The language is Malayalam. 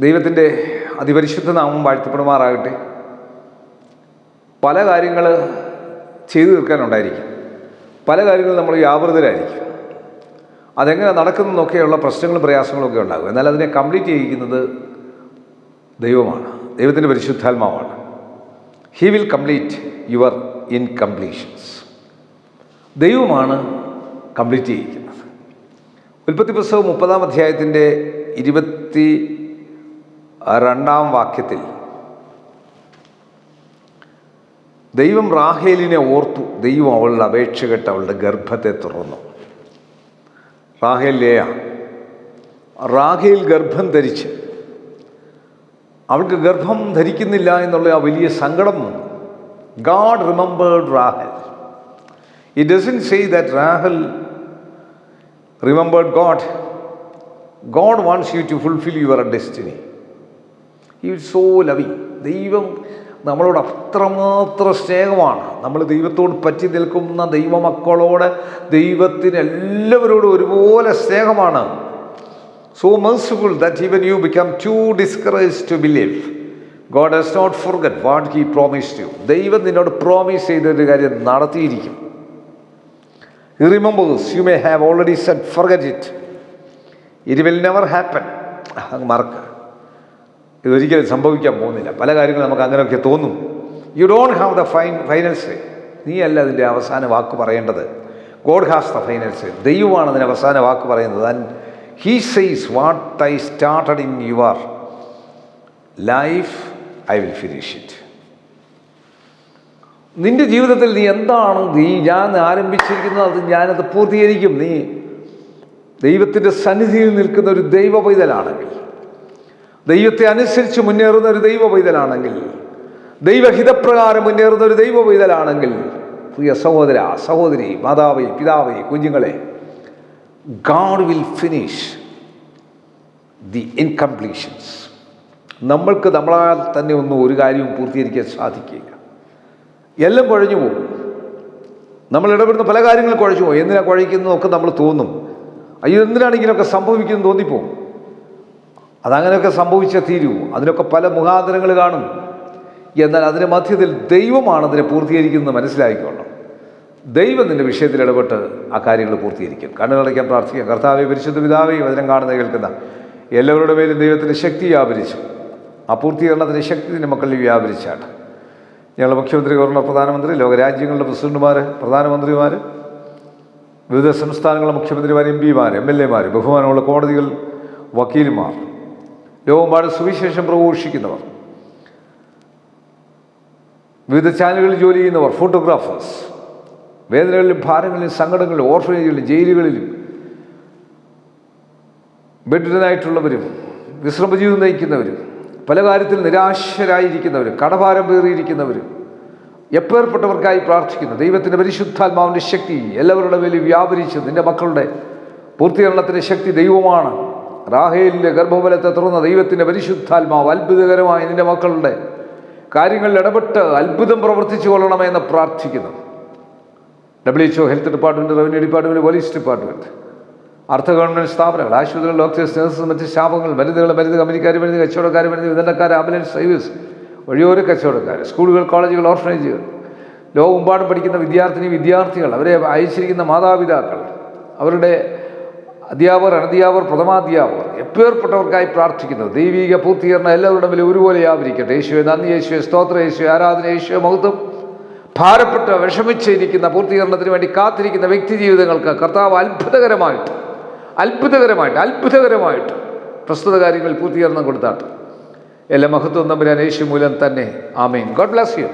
ദൈവത്തിന്റെ അതിപരിശുദ്ധ നാമം വാഴ്ത്തപ്പെടുമാറാകട്ടെ. പല കാര്യങ്ങൾ ചെയ്തു തീർക്കാനുണ്ടായിരിക്കും. പല കാര്യങ്ങളും നമ്മൾ വ്യാപൃതരായിരിക്കും. അതെങ്ങനെ നടക്കുന്നതെന്നൊക്കെയുള്ള പ്രശ്നങ്ങളും പ്രയാസങ്ങളും ഒക്കെ ഉണ്ടാകും. എന്നാൽ അതിനെ കംപ്ലീറ്റ് ചെയ്യിക്കുന്നത് ദൈവമാണ്. ദൈവത്തിന്റെ പരിശുദ്ധാത്മാവാണ്. He will complete your incompletions ദൈവമാണ് കംപ്ലീറ്റ് ചെയ്യിക്കുന്നത്. ഉൽപ്പത്തി പുസ്തകം മുപ്പതാം അധ്യായത്തിന്റെ ഇരുപത്തി രണ്ടാം വാക്യത്തിൽ ദൈവം റാഹേലിനെ ഓർത്തു ദൈവം അവളുടെ അപേക്ഷ കേട്ട് അവളുടെ ഗർഭത്തെ തുറന്നു. റാഹേൽ ലേയ റാഹേൽ ഗർഭം ധരിച്ച് അവൾക്ക് ഗർഭം ധരിക്കുന്നില്ല എന്നുള്ള ആ വലിയ സങ്കടം വന്നു. God remembered Rahel. It doesn't say that Rahel remembered God God wants you to fulfil your destiny ഈ സോ ലവിങ് ദൈവം നമ്മളോട് അത്രമാത്രം സ്നേഹമാണ്. നമ്മൾ ദൈവത്തോട് പറ്റി നിൽക്കുന്ന ദൈവമക്കളോട് ദൈവത്തിന് എല്ലാവരോടും ഒരുപോലെ സ്നേഹമാണ്. So merciful that even you become too discourage to believe God has not forget what he promise you ദൈവം നിന്നോട് പ്രോമിസ് ചെയ്തൊരു കാര്യം നടത്തിയിരിക്കും. Remembers you may have already said forget it it will never happen മറക്കുക ഇതൊരിക്കലും സംഭവിക്കാൻ പോകുന്നില്ല. പല കാര്യങ്ങളും നമുക്ക് അങ്ങനെയൊക്കെ തോന്നും. You don't have the fine final say നീ അല്ല അതിന്റെ അവസാന വാക്ക് പറയേണ്ടത്. God has the final say ദൈവമാണ് അതിന്റെ അവസാന വാക്ക് പറയുന്നത്. And he says what I started in your life I will finish it നിന്റെ ജീവിതത്തിൽ നീ എന്താണ് നീ ഞാൻ ആരംഭിച്ചിരിക്കുന്നത്? അത് ഞാനത് പൂർത്തീകരിക്കും. നീ ദൈവത്തിന്റെ സന്നിധിയിൽ നിൽക്കുന്ന ഒരു ദൈവ പൈതലാണെങ്കിൽ ദൈവത്തെ അനുസരിച്ച് മുന്നേറുന്ന ഒരു ദൈവ പൈതലാണെങ്കിൽ ദൈവഹിതപ്രകാരം മുന്നേറുന്ന ഒരു ദൈവ പൈതലാണെങ്കിൽ പ്രിയ സഹോദര സഹോദരി മാതാവേ പിതാവേ കുഞ്ഞുങ്ങളെ God will finish the incompletions നമ്മൾക്ക് നമ്മളാൽ തന്നെ ഒന്നും ഒരു കാര്യവും പൂർത്തീകരിക്കാൻ സാധിക്കില്ല. എല്ലാം കുഴഞ്ഞു പോകും. നമ്മൾ ഇടപെടുന്ന പല കാര്യങ്ങളും കുഴച്ചു പോകും. എന്തിനാണ് കുഴയ്ക്കുന്നതൊക്കെ നമ്മൾ തോന്നും. അയ്യോ എന്തിനാണ് ഇങ്ങനെയൊക്കെ സംഭവിക്കുന്നത് തോന്നിപ്പോവും അതങ്ങനെയൊക്കെ സംഭവിച്ചേ തീരൂ. അതിനൊക്കെ പല മുഖാന്തരങ്ങൾ കാണും. എന്നാൽ അതിന്റെ മധ്യത്തിൽ ദൈവമാണ് അതിനെ പൂർത്തീകരിക്കുന്നത് മനസ്സിലാക്കിക്കൊള്ളണം ദൈവം നിന്റെ വിഷയത്തിൽ ഇടപെട്ട് ആ കാര്യങ്ങൾ പൂർത്തീകരിക്കും. കണ്ണുകളയ്ക്കാൻ പ്രാർത്ഥിക്കാം. കർത്താവെ പരിശുദ്ധ പിതാവേ വചനം കാണുന്ന കേൾക്കുന്ന എല്ലാവരുടെ മേലും ദൈവത്തിന്റെ ശക്തി വ്യാപരിച്ചു. ആ പൂർത്തീകരണത്തിന്റെ ശക്തി നിന്റെ മക്കളിൽ വ്യാപരിച്ചാണ്. ഞങ്ങളുടെ മുഖ്യമന്ത്രി ഗവർണർ പ്രധാനമന്ത്രി ലോകരാജ്യങ്ങളുടെ പ്രസിഡന്റുമാർ പ്രധാനമന്ത്രിമാർ വിവിധ സംസ്ഥാനങ്ങളുടെ മുഖ്യമന്ത്രിമാർ എം പിമാർ എം എൽ എമാർ ബഹുമാനമുള്ള കോടതികൾ വക്കീലുമാർ ലോകമ്പാട് സുവിശേഷം പ്രഘോഷിക്കുന്നവർ. വിവിധ ചാനലുകളിൽ ജോലി ചെയ്യുന്നവർ ഫോട്ടോഗ്രാഫേഴ്സ് വേദനകളിലും ഭാരങ്ങളിലും സങ്കടങ്ങളിലും ഓർഫനേജുകളിലും ജയിലുകളിലും ബെഡിനായിട്ടുള്ളവരും വിശ്രമജീവിതം നയിക്കുന്നവരും പല കാര്യത്തിൽ നിരാശരായിരിക്കുന്നവരും കടഭാരം പേറിയിരിക്കുന്നവരും എപ്പേർപ്പെട്ടവർക്കായി പ്രാർത്ഥിക്കുന്നു? ദൈവത്തിന്റെ പരിശുദ്ധാത്മാവിന്റെ ശക്തി എല്ലാവരുടെ മേലും വ്യാപരിച്ച് നിന്റെ മക്കളുടെ പൂർത്തീകരണത്തിന്റെ ശക്തി ദൈവമാണ്. റാഹേലിന്റെ ഗർഭഫലത്തെ തുറന്ന ദൈവത്തിന്റെ പരിശുദ്ധാത്മാവ് അത്ഭുതകരമായി നിന്റെ മക്കളുടെ കാര്യങ്ങളിൽ ഇടപെട്ട് അത്ഭുതം പ്രവർത്തിച്ചു കൊള്ളണമെന്ന് പ്രാർത്ഥിക്കുന്നു. W H O health department revenue department police department അർദ്ധ ഗവൺമെന്റ് സ്ഥാപനങ്ങൾ ആശുപത്രികൾ ഡോക്ടേഴ്സ് നഴ്സസ് മറ്റ് സ്റ്റാഫുകൾ മരുന്നുകൾ മരുന്ന് കമ്പനിക്കാർ മരുന്ന് കച്ചവടക്കാർ മരുന്ന് വിതരണക്കാർ ആംബുലൻസ് സർവീസ് വഴിയോര കച്ചവടക്കാർ സ്കൂളുകൾ കോളേജുകൾ ഓർഫനേജുകൾ ലോകമെമ്പാടും പഠിക്കുന്ന വിദ്യാർത്ഥിനി വിദ്യാർത്ഥികൾ അവരെ അയച്ചിരിക്കുന്ന മാതാപിതാക്കൾ അവരുടെ അധ്യാപകർ അനധ്യാപകർ പ്രഥമാധ്യാപകർ എപ്പേർപ്പെട്ടവർക്കായി പ്രാർത്ഥിക്കുന്നത് ദൈവിക പൂർത്തീകരണം എല്ലാവരുടെ മേലും ഒരുപോലെ ആവരിക്കട്ടെ. യേശുവെ നന്ദി യേശുവെ സ്തോത്ര യേശുവെ ആരാധന യേശുവെ മഹത്വം. ഭാരപ്പെട്ട് വിഷമിച്ചിരിക്കുന്ന പൂർത്തീകരണത്തിന് വേണ്ടി കാത്തിരിക്കുന്ന വ്യക്തി ജീവിതങ്ങൾക്ക് കർത്താവ് അത്ഭുതകരമായിട്ട് അത്ഭുതകരമായിട്ട് അത്ഭുതകരമായിട്ട് പ്രസ്തുത കാര്യങ്ങളിൽ പൂർത്തീകരണം കൊടുത്താട്ട്. എല്ലാ മഹത്വം തമ്പുരാൻ യേശു മൂലം തന്നെ. ആമേൻ. God bless you.